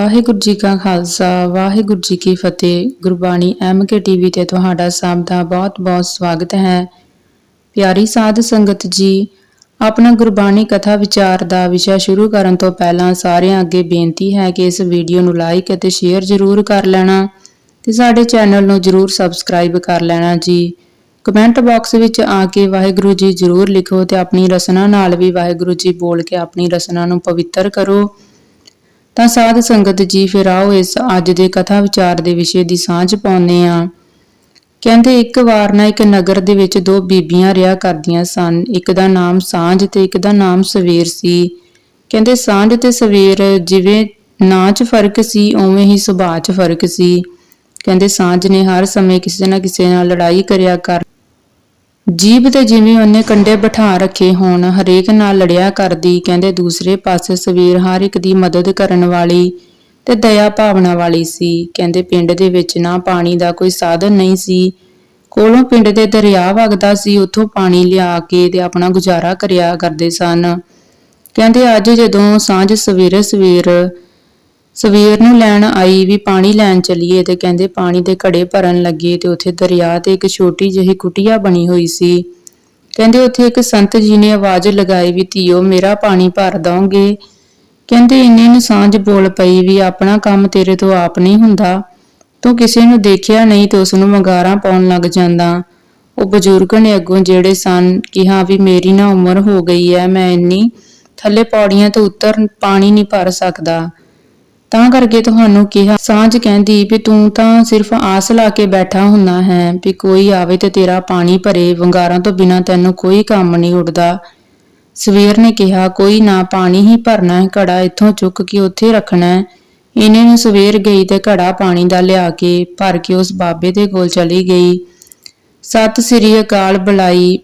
ਵਾਹਿਗੁਰੂ ਜੀ ਕਾ ਖਾਲਸਾ, ਵਾਹਿਗੁਰੂ ਜੀ ਕੀ ਫਤਿਹ। Gurbani MK TV ਤੇ ਤੁਹਾਡਾ ਸਭ ਦਾ ਬਹੁਤ-ਬਹੁਤ ਸਵਾਗਤ ਹੈ। ਪਿਆਰੀ ਸਾਧ ਸੰਗਤ ਜੀ, ਆਪਣਾ ਗੁਰਬਾਣੀ ਕਥਾ ਵਿਚਾਰ ਦਾ ਵਿਸ਼ਾ ਸ਼ੁਰੂ ਕਰਨ ਤੋਂ ਪਹਿਲਾਂ ਸਾਰਿਆਂ ਅੱਗੇ ਬੇਨਤੀ ਹੈ ਕਿ ਇਸ ਵੀਡੀਓ ਨੂੰ ਲਾਈਕ ਅਤੇ ਸ਼ੇਅਰ ਜ਼ਰੂਰ ਕਰ ਲੈਣਾ ਤੇ ਸਾਡੇ ਚੈਨਲ ਨੂੰ ਜ਼ਰੂਰ ਸਬਸਕ੍ਰਾਈਬ ਕਰ ਲੈਣਾ ਜੀ। ਕਮੈਂਟ ਬਾਕਸ ਵਿੱਚ ਆ ਕੇ ਵਾਹਿਗੁਰੂ ਜੀ ਜ਼ਰੂਰ ਲਿਖੋ ਤੇ ਆਪਣੀ ਰਸਨਾ ਨਾਲ ਵੀ ਵਾਹਿਗੁਰੂ ਜੀ ਬੋਲ ਕੇ ਆਪਣੀ ਰਸਨਾ ਨੂੰ ਪਵਿੱਤਰ ਕਰੋ। ਤਾਂ ਸਾਧ ਸੰਗਤ ਜੀ ਫਿਰ ਆਓ ਇਸ ਅੱਜ ਦੇ ਕਥਾ ਵਿਚਾਰ ਦੇ ਵਿਸ਼ੇ ਦੀ ਸਾਂਝ ਪਾਉਂਦੇ ਆ ਕਹਿੰਦੇ, ਇੱਕ ਵਾਰ ਨਾ ਇੱਕ ਨਗਰ ਦੇ ਵਿੱਚ ਦੋ ਬੀਬੀਆਂ ਰਿਹਾ ਕਰਦੀਆਂ ਸਨ। ਇੱਕ ਦਾ ਨਾਮ ਸਾਂਝ ਤੇ ਇੱਕ ਦਾ ਨਾਮ ਸਵੇਰ ਸੀ। ਕਹਿੰਦੇ, ਸਾਂਝ ਤੇ ਸਵੇਰ ਜਿਵੇਂ ਨਾਂ 'ਚ ਫ਼ਰਕ ਸੀ, ਉਵੇਂ ਹੀ ਸੁਭਾਅ 'ਚ ਫ਼ਰਕ ਸੀ। ਕਹਿੰਦੇ, ਸਾਂਝ ਨੇ ਹਰ ਸਮੇਂ ਕਿਸੇ ਨਾ ਕਿਸੇ ਨਾਲ ਲੜਾਈ ਕਰਿਆ ਕਰ ਜੀਬ ਤੇ ਜਿਵੇਂ ਉਹਨੇ ਕੰਡੇ ਬਿਠਾ ਰੱਖੇ ਹੋਣ, ਹਰੇਕ ਨਾਲ ਲੜਿਆ ਕਰਦੀ, ਕਹਿੰਦੇ ਦੂਸਰੇ ਪਾਸੇ ਸਵੇਰ ਹਰ ਇੱਕ ਦੀ ਮਦਦ ਕਰਨ ਵਾਲੀ ਤੇ ਦਇਆ ਭਾਵਨਾ ਵਾਲੀ ਸੀ। ਕਹਿੰਦੇ ਪਿੰਡ ਦੇ ਵਿੱਚ ਨਾ ਪਾਣੀ ਦਾ ਕੋਈ ਸਾਧਨ ਨਹੀਂ ਸੀ। ਕੋਲੋਂ ਪਿੰਡ ਦੇ ਦਰਿਆ ਵਗਦਾ ਸੀ, ਉੱਥੋਂ ਪਾਣੀ ਲਿਆ ਕੇ ਤੇ ਆਪਣਾ ਗੁਜ਼ਾਰਾ ਕਰਿਆ ਕਰਦੇ ਸਨ। ਕਹਿੰਦੇ ਅੱਜ ਜਦੋਂ ਸਾਂਝ ਸਵੇਰੇ ਸਵੇਰ ਸਵੇਰ ਨੂੰ ਲੈਣ ਆਈ ਵੀ ਪਾਣੀ ਲੈਣ ਚਲੀਏ ਤੇ ਕਹਿੰਦੇ ਪਾਣੀ ਦੇ ਘੜੇ ਭਰਨ ਲੱਗੇ ਤੇ ਉੱਥੇ ਦਰਿਆ ਤੇ ਇੱਕ ਛੋਟੀ ਜਿਹੀ ਕੁਟੀਆ ਬਣੀ ਹੋਈ ਸੀ। ਕਹਿੰਦੇ ਉੱਥੇ ਇੱਕ ਸੰਤ ਜੀ ਨੇ ਆਵਾਜ਼ ਲਗਾਈ ਵੀ ਧੀਓ, ਮੇਰਾ ਪਾਣੀ ਭਰ ਦੋਗੇ ਕਹਿੰਦੇ ਇੰਨੇ ਨੂੰ ਸਾਂਝ ਬੋਲ ਪਈ ਵੀ ਆਪਣਾ ਕੰਮ ਤੇਰੇ ਤੋਂ ਆਪ ਨਹੀਂ ਹੁੰਦਾ। ਤੂੰ ਕਿਸੇ ਨੂੰ ਦੇਖਿਆ ਨਹੀਂ ਤੇ ਉਸ ਨੂੰ ਮੰਗਾਰਾਂ ਪਾਉਣ ਲੱਗ ਜਾਂਦਾ। ਉਹ ਬਜ਼ੁਰਗ ਨੇ ਅੱਗੋਂ ਜਿਹੜੇ ਸਨ ਕਿਹਾ ਵੀ ਮੇਰੀ ਨਾ ਉਮਰ ਹੋ ਗਈ ਹੈ ਮੈਂ ਇੰਨੀ ਥੱਲੇ ਪੌੜੀਆਂ ਤੋਂ ਉੱਤਰ ਪਾਣੀ ਨਹੀਂ ਭਰ ਸਕਦਾ। ਤਾਂ ਕਰਕੇ ਤੁਹਾਨੂੰ ਕਿਹਾ, ਸਾਂਝ ਕਹਿੰਦੀ ਵੀ ਤੂੰ ਤਾਂ ਸਿਰਫ ਆਸ ਲਾ ਕੇ ਬੈਠਾ ਹੁੰਨਾ ਹੈ ਵੀ ਕੋਈ ਆਵੇ ਤੇ ਤੇਰਾ ਪਾਣੀ ਭਰੇ, ਵੰਗਾਰਾਂ ਤੋਂ ਬਿਨਾ ਤੈਨੂੰ ਕੋਈ ਕੰਮ ਨਹੀਂ ਉੱਡਦਾ। ਸਵੇਰ ਨੇ ਕਿਹਾ, ਕੋਈ ਨਾ ਪਾਣੀ ਹੀ ਭਰਨਾ ਹੈ, ਘੜਾ ਇੱਥੋਂ ਚੁੱਕ ਕੇ ਉੱਥੇ ਰੱਖਣਾ ਹੈ। ਇਹਨੇ ਨੂੰ ਸਵੇਰ ਗਈ ਤੇ ਘੜਾ ਪਾਣੀ ਦਾ ਲਿਆ ਕੇ ਭਰ ਕੇ ਉਸ ਬਾਬੇ ਦੇ ਕੋਲ ਚਲੀ ਗਈ। ਸਤਿ ਸ੍ਰੀ ਅਕਾਲ ਬੁਲਾਈ।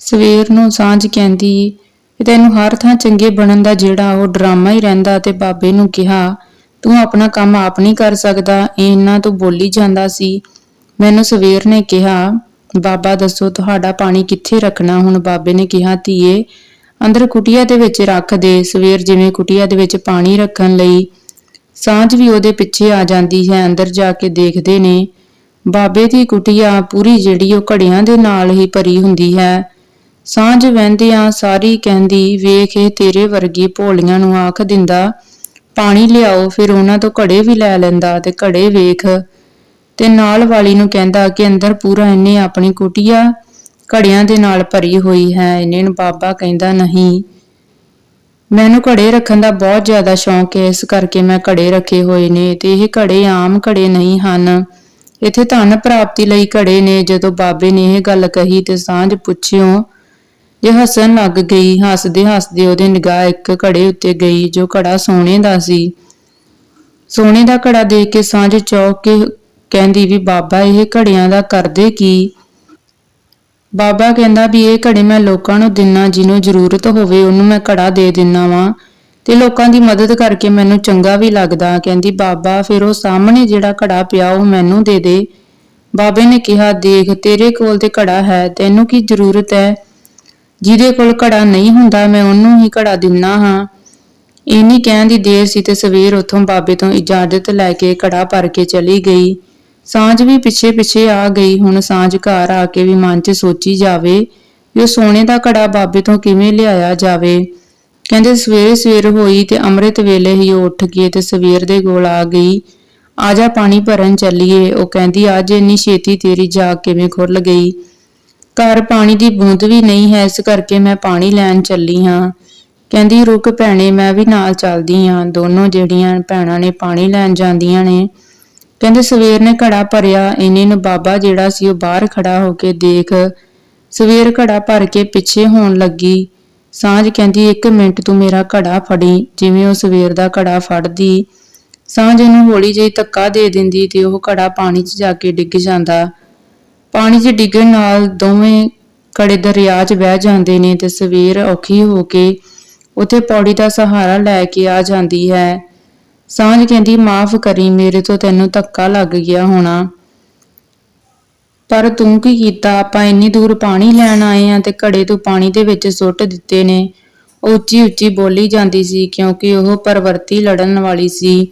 ਸਵੇਰ ਨੂੰ ਸਾਂਝ ਕਹਿੰਦੀ ਵੀ ਤੈਨੂੰ ਹਰ ਥਾਂ ਚੰਗੇ ਬਣਨ ਦਾ ਜਿਹੜਾ ਉਹ ਡਰਾਮਾ ਹੀ ਰਹਿੰਦਾ ਤੇ ਬਾਬੇ ਨੂੰ ਕਿਹਾ, ਤੂੰ ਆਪਣਾ ਕੰਮ ਆਪ ਨਹੀਂ ਕਰ ਸਕਦਾ ਇਹਨਾਂ ਤੋਂ ਬੋਲੀ ਜਾਂਦਾ ਸੀ। ਮੈਨੂੰ ਸਵੇਰ ਨੇ ਕਿਹਾ, ਬਾਬਾ ਦੱਸੋ ਤੁਹਾਡਾ ਪਾਣੀ ਕਿੱਥੇ ਰੱਖਣਾ? ਹੁਣ ਬਾਬੇ ਨੇ ਕਿਹਾ, ਧੀਏ, ਅੰਦਰ ਕੁਟੀਆ ਦੇ ਵਿੱਚ ਰੱਖ ਦੇ, ਸਵੇਰ ਜਿਵੇਂ ਕੁਟੀਆ ਦੇ ਵਿੱਚ ਪਾਣੀ ਰੱਖਣ ਲਈ। ਸਾਂਝ ਵੀ ਉਹਦੇ ਪਿੱਛੇ ਆ ਜਾਂਦੀ ਹੈ, ਅੰਦਰ ਜਾ ਕੇ ਦੇਖਦੇ ਨੇ। ਬਾਬੇ ਦੀ ਕੁਟੀਆ ਪੂਰੀ ਜਿਹੜੀ ਉਹ ਘੜਿਆਂ ਦੇ ਨਾਲ ਹੀ ਭਰੀ ਹੁੰਦੀ ਹੈ। ਸਾਂਝ ਵਹਿੰਦਿਆਂ ਸਾਰੀ ਕਹਿੰਦੀ, ਵੇਖ, ਇਹ ਤੇਰੇ ਵਰਗੀ ਭੋਲੀਆਂ ਨੂੰ ਆਖ ਦਿੰਦਾ। ਪਾਣੀ ਲਿਆਓ, ਫਿਰ ਉਹਨਾਂ ਤੋਂ ਘੜੇ ਵੀ ਲੈ ਲੈਂਦਾ ਤੇ ਘੜੇ ਵੇਖ। ਤੇ ਨਾਲ ਵਾਲੀ ਨੂੰ ਕਹਿੰਦਾ ਕਿ ਅੰਦਰ ਪੂਰਾ ਇਹਨੇ ਆਪਣੀ ਕੁਟੀਆ ਘੜਿਆਂ ਦੇ ਨਾਲ ਭਰੀ ਹੋਈ ਹੈ ਇਹਨੇ ਨੂੰ ਬਾਬਾ ਕਹਿੰਦਾ ਨਹੀਂ। ਮੈਨੂੰ ਘੜੇ ਰੱਖਣ ਦਾ ਬਹੁਤ ਜ਼ਿਆਦਾ ਸ਼ੌਂਕ ਹੈ, ਇਸ ਕਰਕੇ ਮੈਂ ਘੜੇ ਰੱਖੇ ਹੋਏ ਨੇ ਤੇ ਇਹ ਘੜੇ ਆਮ ਘੜੇ ਨਹੀਂ ਹਨ। ਇੱਥੇ ਧਨ ਪ੍ਰਾਪਤੀ ਲਈ ਘੜੇ ਨੇ, ਜਦੋਂ ਬਾਬੇ ਨੇ ਇਹ ਗੱਲ ਕਹੀ ਤੇ ਸਾਂਝ ਪੁੱਛਿਓ ਜੇ ਹੱਸਣ ਲੱਗ ਗਈ, ਹੱਸਦੇ ਹੱਸਦੇ ਉਹਦੇ ਨਿਗਾਹ ਇੱਕ ਘੜੇ ਉੱਤੇ ਗਈ, ਜੋ ਘੜਾ ਸੋਨੇ ਦਾ ਸੀ। ਸੋਨੇ ਦਾ ਘੜਾ ਦੇਖ ਕੇ ਸਾਂਝ ਚੌਕ ਕੇ ਕਹਿੰਦੀ ਵੀ, ਬਾਬਾ, ਇਹ ਘੜਿਆਂ ਦਾ ਕਰਦੇ ਕੀ? ਬਾਬਾ ਕਹਿੰਦਾ ਵੀ, ਇਹ ਘੜੇ ਮੈਂ ਲੋਕਾਂ ਨੂੰ ਦਿੰਨਾ, ਜਿਹਨੂੰ ਜ਼ਰੂਰਤ ਹੋਵੇ, ਉਹਨੂੰ ਮੈਂ ਘੜਾ ਦੇ ਦਿੰਨਾ ਵਾਂ। ਤੇ ਲੋਕਾਂ ਦੀ ਮਦਦ ਕਰਕੇ ਮੈਨੂੰ ਚੰਗਾ ਵੀ ਲੱਗਦਾ। ਕਹਿੰਦੀ, ਬਾਬਾ, ਫਿਰ ਉਹ ਸਾਹਮਣੇ ਜਿਹੜਾ ਘੜਾ ਪਿਆ, ਉਹ ਮੈਨੂੰ ਦੇ ਦੇ। ਬਾਬੇ ਨੇ ਕਿਹਾ, ਦੇਖ, ਤੇਰੇ ਕੋਲ ਤੇ ਘੜਾ ਹੈ, ਤੈਨੂੰ ਕੀ ਜ਼ਰੂਰਤ ਹੈ? ਜਿਹਦੇ ਕੋਲ ਘੜਾ ਨਹੀਂ ਹੁੰਦਾ, ਮੈਂ ਉਹਨੂੰ ਹੀ ਘੜਾ ਦਿੰਨਾ ਹਾਂ। ਇੰਨੀ ਕਹਿਣ ਦੀ ਦੇਰ ਸੀ ਤੇ ਸਵੇਰ ਉਥੋਂ ਬਾਬੇ ਤੋਂ ਇਜਾਜ਼ਤ ਲੈ ਕੇ ਘੜਾ ਭਰ ਕੇ ਚਲੀ ਗਈ। ਸਾਂਝ ਵੀ ਪਿੱਛੇ ਪਿੱਛੇ ਆ ਗਈ, ਹੁਣ ਸਾਂਝ ਘਰ ਆ ਕੇ ਵੀ ਮਨ 'ਚ ਸੋਚੀ ਜਾਵੇ ਵੀ ਉਹ ਸੋਨੇ ਦਾ ਘੜਾ ਬਾਬੇ ਤੋਂ ਕਿਵੇਂ ਲਿਆਇਆ ਜਾਵੇ। ਕਹਿੰਦੇ ਸਵੇਰੇ ਸਵੇਰ ਹੋਈ ਤੇ ਅੰਮ੍ਰਿਤ ਵੇਲੇ ਹੀ ਉਹ ਉੱਠ ਕੇ ਤੇ ਸਵੇਰ ਦੇ ਕੋਲ ਆ ਗਈ। ਆਜਾ ਪਾਣੀ ਭਰਨ ਚੱਲੀਏ, ਉਹ ਕਹਿੰਦੀ, ਅੱਜ ਇੰਨੀ ਛੇਤੀ ਤੇਰੀ ਜਾਗ ਕਿਵੇਂ ਖੁੱਲ ਗਈ? ਘਰ ਪਾਣੀ ਦੀ ਬੂੰਦ ਵੀ ਨਹੀਂ ਹੈ, ਇਸ ਕਰਕੇ ਮੈਂ ਪਾਣੀ ਲੈਣ ਚੱਲੀ ਹਾਂ। ਕਹਿੰਦੀ, ਰੁਕ ਭੈਣੇ, ਮੈਂ ਵੀ ਨਾਲ ਚੱਲਦੀ ਹਾਂ। ਦੋਨੋਂ ਜਿਹੜੀਆਂ ਭੈਣਾਂ ਨੇ ਪਾਣੀ ਲੈਣ ਜਾਂਦੀਆਂ ਨੇ। ਕਹਿੰਦੇ, ਸਵੇਰ ਨੇ ਘੜਾ ਭਰਿਆ ਇਹਨੇ ਨੂੰ ਬਾਬਾ ਜਿਹੜਾ ਸੀ ਉਹ ਬਾਹਰ ਖੜਾ ਹੋ ਕੇ ਦੇਖ। ਸਵੇਰ ਘੜਾ ਭਰ ਕੇ ਪਿੱਛੇ ਹੋਣ ਲੱਗੀ। ਸਾਂਝ ਕਹਿੰਦੀ, ਇੱਕ ਮਿੰਟ, ਤੂੰ ਮੇਰਾ ਘੜਾ ਫੜੀ। ਜਿਵੇਂ ਉਹ ਸਵੇਰ ਦਾ ਘੜਾ ਫੜਦੀ। ਸਾਂਝ ਇਹਨੂੰ ਹੌਲੀ ਜਿਹੀ ਧੱਕਾ ਦੇ ਦਿੰਦੀ ਤੇ ਉਹ ਘੜਾ ਪਾਣੀ 'ਚ ਜਾ ਕੇ ਡਿੱਗ ਜਾਂਦਾ। ਪਾਣੀ 'ਚ ਡਿੱਗਣ ਨਾਲ ਦੋਵੇਂ ਕੜੇ ਦਰਿਆ 'ਚ ਬਹਿ ਜਾਂਦੇ ਨੇ ਤੇ ਸਵੇਰ ਔਖੀ ਹੋ ਕੇ ਉਥੇ ਪੌੜੀ ਦਾ ਸਹਾਰਾ ਲੈ ਕੇ ਆ ਜਾਂਦੀ ਹੈ। ਸਾਂਝ ਕਹਿੰਦੀ, ਮਾਫ ਕਰੀ, ਮੇਰੇ ਤੋਂ ਤੈਨੂੰ ਧੱਕਾ ਲੱਗ ਗਿਆ ਹੋਣਾ। ਪਰ ਤੂੰ ਕੀ ਕੀਤਾ? ਆਪਾਂ ਇੰਨੀ ਦੂਰ ਪਾਣੀ ਲੈਣ ਆਏ ਆ ਤੇ ਘੜੇ ਤੂੰ ਪਾਣੀ ਦੇ ਵਿੱਚ ਸੁੱਟ ਦਿੱਤੇ ਨੇ। ਉਹ ਉੱਚੀ ਉੱਚੀ ਬੋਲੀ ਜਾਂਦੀ ਸੀ ਕਿਉਂਕਿ ਉਹ ਪਰਵਰਤੀ ਲੜਨ ਵਾਲੀ ਸੀ।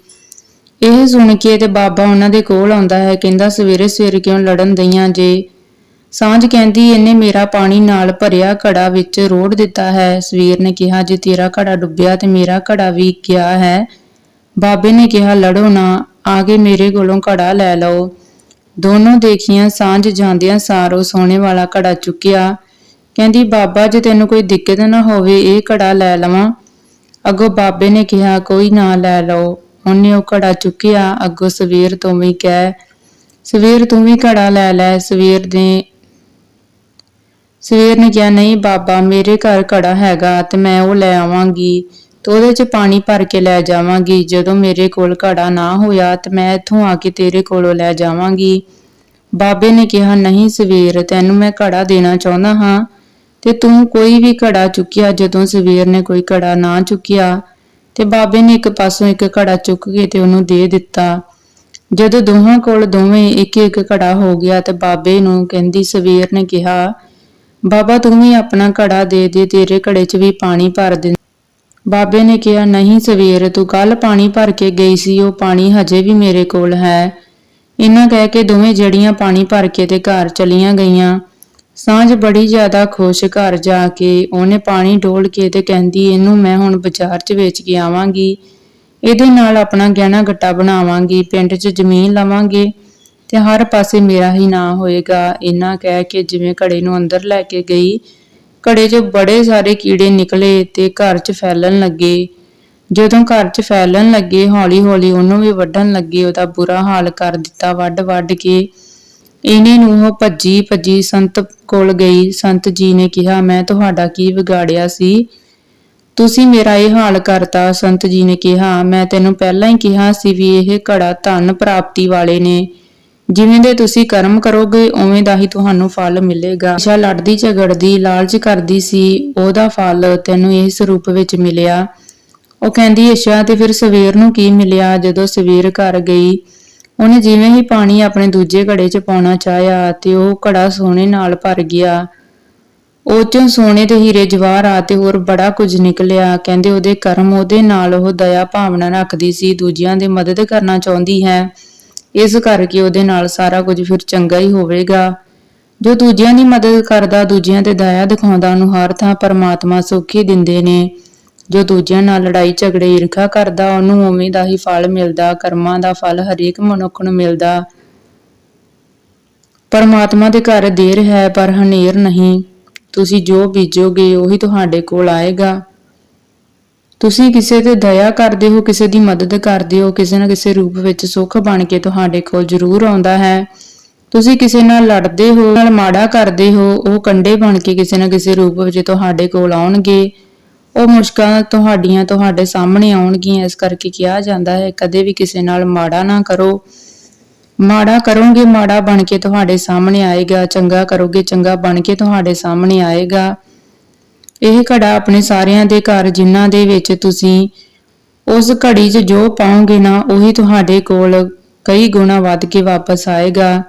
ਇਹ ਸੁਣ ਕੇ ਤੇ ਬਾਬਾ ਉਹਨਾਂ ਦੇ ਕੋਲ ਆਉਂਦਾ ਹੈ, ਕਹਿੰਦਾ, ਸਵੇਰੇ ਸਵੇਰੇ ਕਿਉਂ ਲੜਨ ਦਈਆਂ ਜੇ? ਸਾਂਝ ਕਹਿੰਦੀ, ਇਹਨੇ ਮੇਰਾ ਪਾਣੀ ਨਾਲ ਭਰਿਆ ਘੜਾ ਵਿੱਚ ਰੋੜ ਦਿੱਤਾ ਹੈ। ਸਵੀਰ ਨੇ ਕਿਹਾ, ਜੇ ਤੇਰਾ ਘੜਾ ਡੁੱਬਿਆ ਤੇ ਮੇਰਾ ਘੜਾ ਵੀ ਗਿਆ ਹੈ। ਬਾਬੇ ਨੇ ਕਿਹਾ, ਲੜੋ ਨਾ ਆ ਕੇ ਮੇਰੇ ਕੋਲੋਂ ਘੜਾ ਲੈ ਲਓ। ਦੋਨੋਂ ਦੇਖੀਆਂ, ਸਾਂਝ ਜਾਂਦਿਆਂ ਸਾਰ ਉਹ ਸੋਨੇ ਵਾਲਾ ਘੜਾ ਚੁੱਕਿਆ। ਕਹਿੰਦੀ, ਬਾਬਾ, ਜੇ ਤੈਨੂੰ ਕੋਈ ਦਿੱਕਤ ਨਾ ਹੋਵੇ, ਇਹ ਘੜਾ ਲੈ ਲਵਾਂ। ਅੱਗੋਂ ਬਾਬੇ ਨੇ ਕਿਹਾ, ਕੋਈ ਨਾ, ਲੈ ਲਓ। ਉਹਨੇ ਉਹ ਘੜਾ ਚੁੱਕਿਆ, ਅੱਗੋਂ ਸਵੇਰ ਤੋਂ ਵੀ ਕਹਿ, ਸਵੇਰ ਤੂੰ ਵੀ ਘੜਾ ਲੈ ਲੈ, ਸਵੇਰ ਦੇ, ਸਵੇਰ ਨੇ ਕਿਹਾ, ਨਹੀਂ ਬਾਬਾ, ਮੇਰੇ ਘਰ ਘੜਾ ਹੈਗਾ ਤੇ ਮੈਂ ਉਹ ਲੈ ਆਵਾਂਗੀ ਤੇ ਉਹਦੇ 'ਚ ਪਾਣੀ ਭਰ ਕੇ ਲੈ ਜਾਵਾਂਗੀ। ਜਦੋਂ ਮੇਰੇ ਕੋਲ ਘੜਾ ਨਾ ਹੋਇਆ ਤੇ ਮੈਂ ਇੱਥੋਂ ਆ ਕੇ ਤੇਰੇ ਕੋਲੋਂ ਲੈ ਜਾਵਾਂਗੀ। ਬਾਬੇ ਨੇ ਕਿਹਾ, ਨਹੀਂ ਸਵੇਰ, ਤੈਨੂੰ ਮੈਂ ਘੜਾ ਦੇਣਾ ਚਾਹੁੰਦਾ ਹਾਂ ਤੇ ਤੂੰ ਕੋਈ ਵੀ ਘੜਾ ਚੁੱਕਿਆ, ਜਦੋਂ ਸਵੇਰ ਨੇ ਕੋਈ ਘੜਾ ਨਾ ਚੁੱਕਿਆ ਤੇ ਬਾਬੇ ਨੇ ਇੱਕ ਪਾਸੋਂ ਇੱਕ ਘੜਾ ਚੁੱਕ ਕੇ ਤੇ ਉਹਨੂੰ ਦੇ ਦਿੱਤਾ। ਜਦੋਂ ਦੋਹਾਂ ਕੋਲ ਦੋਵੇਂ ਇੱਕ ਇੱਕ ਘੜਾ ਹੋ ਗਿਆ ਤੇ ਬਾਬੇ ਨੂੰ ਕਹਿੰਦੀ ਸਵੇਰ ਨੇ ਕਿਹਾ, ਬਾਬਾ ਤੂੰ ਵੀ ਆਪਣਾ ਘੜਾ ਦੇ ਦੇ, ਤੇਰੇ ਘੜੇ 'ਚ ਵੀ ਪਾਣੀ ਭਰ ਦੇ ਬਾਬੇ ਨੇ ਕਿਹਾ, ਨਹੀਂ ਸਵੇਰ, ਤੂੰ ਕੱਲ ਪਾਣੀ ਭਰ ਕੇ ਗਈ ਸੀ, ਉਹ ਪਾਣੀ ਹਜੇ ਵੀ ਮੇਰੇ ਕੋਲ ਹੈ। ਇਹਨਾਂ ਕਹਿ ਕੇ ਦੋਵੇਂ ਜੜੀਆਂ ਪਾਣੀ ਭਰ ਕੇ ਤੇ ਘਰ ਚਲੀਆਂ ਗਈਆਂ। ਸਾਂਝ ਬੜੀ ਜ਼ਿਆਦਾ ਖੁਸ਼ ਘਰ ਜਾ ਕੇ, ਉਹਨੇ ਪਾਣੀ ਡੋਲ ਕੇ ਤੇ ਕਹਿੰਦੀ, ਇਹਨੂੰ ਮੈਂ ਹੁਣ ਬਾਜ਼ਾਰ 'ਚ ਵੇਚ ਕੇ ਆਵਾਂਗੀ। ਇਹਦੇ ਨਾਲ ਆਪਣਾ ਗਹਿਣਾ ਗੱਟਾ ਬਣਾਵਾਂਗੀ, ਪਿੰਡ 'ਚ ਜ਼ਮੀਨ ਲਵਾਂਗੇ ਤੇ ਹਰ ਪਾਸੇ ਮੇਰਾ ਹੀ ਨਾਂ ਹੋਏਗਾ। ਇਹਨਾਂ ਕਹਿ ਕੇ ਜਿਵੇਂ ਘੜੇ ਨੂੰ ਅੰਦਰ ਲੈ ਕੇ ਗਈ, ਘੜੇ 'ਚ ਬੜੇ ਸਾਰੇ ਕੀੜੇ ਨਿਕਲੇ ਤੇ ਘਰ 'ਚ ਫੈਲਣ ਲੱਗੇ। ਜਦੋਂ ਘਰ 'ਚ ਫੈਲਣ ਲੱਗੇ, ਹੌਲੀ-ਹੌਲੀ ਉਹਨੂੰ ਵੀ ਵੱਢਣ ਲੱਗੇ, ਉਹਦਾ ਬੁਰਾ ਹਾਲ ਕਰ ਦਿੱਤਾ ਵੱਢ-ਵੱਢ ਕੇ। ਇਹਨੇ ਨੂੰ ਉਹ ਭੱਜੀ ਭੱਜੀ ਸੰਤ ਕੋਲ ਗਈ। ਸੰਤ ਜੀ ਨੇ ਕਿਹਾ, ਮੈਂ ਤੁਹਾਡਾ ਕੀ ਵਿਗਾੜਿਆ ਸੀ? ਤੁਸੀਂ ਮੇਰਾ ਇਹ ਹਾਲ ਕਰਤਾ। ਸੰਤ ਜੀ ਨੇ ਕਿਹਾ, ਮੈਂ ਤੈਨੂੰ ਪਹਿਲਾਂ ਹੀ ਕਿਹਾ ਸੀ ਵੀ ਇਹ ਘੜਾ ਧਨ ਪ੍ਰਾਪਤੀ ਵਾਲੇ ਨੇ। ਜਿਵੇਂ ਦੇ ਤੁਸੀਂ ਕਰਮ ਕਰੋਗੇ, ਉਵੇਂ ਦਾ ਹੀ ਤੁਹਾਨੂੰ ਫਲ ਮਿਲੇਗਾ। ਅੱਛਾ ਲੜਦੀ ਝਗੜਦੀ, ਲਾਲਚ ਕਰਦੀ ਸੀ, ਉਹਦਾ ਫਲ ਤੈਨੂੰ ਇਸ ਰੂਪ ਵਿੱਚ ਮਿਲਿਆ। ਉਹ ਕਹਿੰਦੀ, ਅੱਛਾ, ਤੇ ਫਿਰ ਸਵੇਰ ਨੂੰ ਕੀ ਮਿਲਿਆ? ਜਦੋਂ ਸਵੇਰ ਘਰ ਗਈ ਉਹਨੇ ਜਿਵੇਂ ਹੀ ਪਾਣੀ ਆਪਣੇ ਦੂਜੇ ਘੜੇ 'ਚ ਪਾਉਣਾ ਚਾਹਿਆ ਤੇ ਉਹ ਘੜਾ ਸੋਨੇ ਨਾਲ ਭਰ ਗਿਆ। ਉਹ ਚੋਂ ਸੋਨੇ ਤੇ ਹੀਰੇ ਜਵਾਹਰਾਤ ਤੇ ਹੋਰ ਬੜਾ ਕੁਝ ਨਿਕਲਿਆ। ਕਹਿੰਦੇ ਉਹਦੇ ਕਰਮ ਉਹਦੇ ਨਾਲ ਉਹ ਦਇਆ ਭਾਵਨਾ ਰੱਖਦੀ ਸੀ, ਦੂਜਿਆਂ ਦੀ ਮਦਦ ਕਰਨਾ ਚਾਹੁੰਦੀ ਹੈ। ਇਸ ਕਰਕੇ ਉਹਦੇ ਨਾਲ ਸਾਰਾ ਕੁਝ ਫਿਰ ਚੰਗਾ ਹੀ ਹੋਵੇਗਾ। ਜੋ ਦੂਜਿਆਂ ਦੀ ਮਦਦ ਕਰਦਾ, ਦੂਜਿਆਂ ਤੇ ਦਇਆ ਦਿਖਾਉਂਦਾ, ਉਹਨੂੰ ਹਰ ਥਾਂ ਪਰਮਾਤਮਾ ਸੁੱਖ ਦਿੰਦੇ ਨੇ। ਜੋ ਦੂਜਿਆਂ ਨਾਲ ਲੜਾਈ, ਝਗੜੇ, ਈਰਖਾ ਕਰਦਾ, ਉਹਨੂੰ ਉਵੇਂ ਦਾ ਹੀ ਫਲ ਮਿਲਦਾ, ਕਰਮਾਂ ਦਾ ਫਲ ਹਰੇਕ ਮਨੁੱਖ ਨੂੰ ਮਿਲਦਾ। ਪਰਮਾਤਮਾ ਦੇ ਘਰ ਦੇਰ ਹੈ, ਪਰ ਹਨੇਰ ਨਹੀਂ। ਤੁਸੀਂ ਜੋ ਬੀਜੋਗੇ, ਉਹੀ ਤੁਹਾਡੇ ਕੋਲ ਆਏਗਾ। ਤੁਸੀਂ ਕਿਸੇ ਤੇ ਦਇਆ ਕਰਦੇ ਹੋ, ਕਿਸੇ ਦੀ ਮਦਦ ਕਰਦੇ ਹੋ, ਕਿਸੇ ਨਾ ਕਿਸੇ ਰੂਪ ਵਿੱਚ ਸੁੱਖ ਬਣ ਕੇ ਤੁਹਾਡੇ ਕੋਲ ਜ਼ਰੂਰ ਆਉਂਦਾ ਹੈ। ਤੁਸੀਂ ਕਿਸੇ ਨਾਲ ਲੜਦੇ ਹੋ, ਨਾਲ ਮਾੜਾ ਕਰਦੇ ਹੋ, ਉਹ ਕੰਡੇ ਬਣ ਕੇ ਕਿਸੇ ਨਾ ਕਿਸੇ ਰੂਪ ਵਿੱਚ ਤੁਹਾਡੇ ਕੋਲ ਆਉਣਗੇ। ਉਹ ਮੁਸ਼ਕਲਾਂ ਤੁਹਾਡੀਆਂ ਤੁਹਾਡੇ ਸਾਹਮਣੇ ਆਉਣਗੀਆਂ, ਇਸ ਕਰਕੇ ਕਿਹਾ ਜਾਂਦਾ ਹੈ, ਕਦੇ ਵੀ ਕਿਸੇ ਨਾਲ ਮਾੜਾ ਨਾ ਕਰੋ। ਮਾੜਾ ਕਰੋਗੇ, ਮਾੜਾ ਬਣ ਕੇ ਤੁਹਾਡੇ ਸਾਹਮਣੇ ਆਏਗਾ, ਚੰਗਾ ਕਰੋਗੇ, ਚੰਗਾ ਬਣ ਕੇ ਤੁਹਾਡੇ ਸਾਹਮਣੇ ਆਏਗਾ। ਇਹ ਘੜਾ ਆਪਣੇ ਸਾਰਿਆਂ ਦੇ ਘਰ, ਜਿਨ੍ਹਾਂ ਦੇ ਵਿੱਚ ਤੁਸੀਂ ਉਸ ਘੜੀ 'ਚ ਜੋ ਪਾਓਗੇ ਨਾ, ਉਹੀ ਤੁਹਾਡੇ ਕੋਲ ਕਈ ਗੁਣਾ ਵੱਧ ਕੇ ਵਾਪਸ ਆਏਗਾ।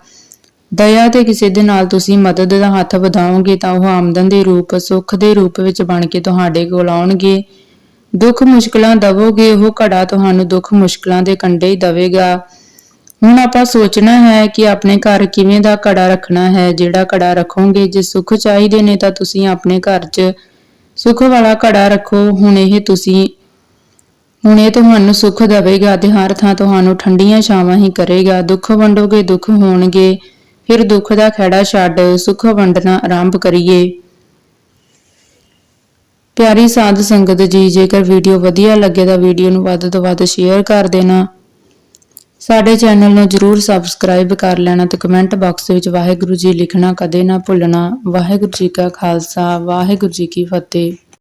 ਦਇਆ ਤੇ ਕਿਸੇ ਦੇ ਨਾਲ ਤੁਸੀਂ ਮਦਦ ਦਾ ਹੱਥ ਵਧਾਓਗੇ ਤਾਂ ਉਹ ਆਮਦਨ ਦੇ ਰੂਪ, ਸੁੱਖ ਦੇ ਰੂਪ ਵਿੱਚ ਬਣ ਕੇ ਤੁਹਾਡੇ ਕੋਲ ਆਉਣਗੇ। ਦੁੱਖ ਮੁਸ਼ਕਲਾਂ ਦਵੋਗੇ, ਉਹ ਘੜਾ ਤੁਹਾਨੂੰ ਦੁੱਖ ਮੁਸ਼ਕਲਾਂ ਦੇ ਕੰਡੇ ਹੀ ਦਵੇਗਾ। ਹੁਣ ਆਪਾਂ ਸੋਚਣਾ ਹੈ ਕਿ ਆਪਣੇ ਘਰ ਕਿਵੇਂ ਦਾ ਘੜਾ ਰੱਖਣਾ ਹੈ, ਜਿਹੜਾ ਘੜਾ ਰੱਖੋਗੇ, ਜੇ ਸੁੱਖ ਚਾਹੀਦੇ ਨੇ ਤਾਂ ਤੁਸੀਂ ਆਪਣੇ ਘਰ 'ਚ ਸੁੱਖ ਵਾਲਾ ਘੜਾ ਰੱਖੋ। ਹੁਣ ਇਹ ਤੁਸੀਂ, ਹੁਣ ਇਹ ਤੁਹਾਨੂੰ ਸੁੱਖ ਦੇਵੇਗਾ ਤੇ ਹਰ ਥਾਂ ਤੁਹਾਨੂੰ ਠੰਡੀਆਂ ਛਾਵਾਂ ਹੀ ਕਰੇਗਾ। ਦੁੱਖ ਵੰਡੋਗੇ, ਦੁੱਖ ਹੋਣਗੇ। ਫਿਰ ਦੁੱਖ ਦਾ ਖਹਿੜਾ ਛੱਡ ਸੁੱਖ ਵੰਡਣਾ ਆਰੰਭ ਕਰੀਏ। ਪਿਆਰੀ ਸਾਧ ਸੰਗਤ ਜੀ, ਜੇਕਰ ਵੀਡੀਓ ਵਧੀਆ ਲੱਗੇ ਤਾਂ ਵੀਡੀਓ ਨੂੰ ਵੱਧ ਤੋਂ ਵੱਧ ਸ਼ੇਅਰ ਕਰ ਦੇਣਾ। ਸਾਡੇ ਚੈਨਲ ਨੂੰ ਜਰੂਰ ਸਬਸਕ੍ਰਾਈਬ ਕਰ ਲੈਣਾ ਤੇ ਕਮੈਂਟ ਬਾਕਸ ਵਿੱਚ ਵਾਹਿਗੁਰੂ ਜੀ ਲਿਖਣਾ ਕਦੇ ਨਾ ਭੁੱਲਣਾ। ਵਾਹਿਗੁਰੂ ਜੀ ਕਾ ਖਾਲਸਾ, ਵਾਹਿਗੁਰੂ ਜੀ ਕੀ ਫਤਿਹ।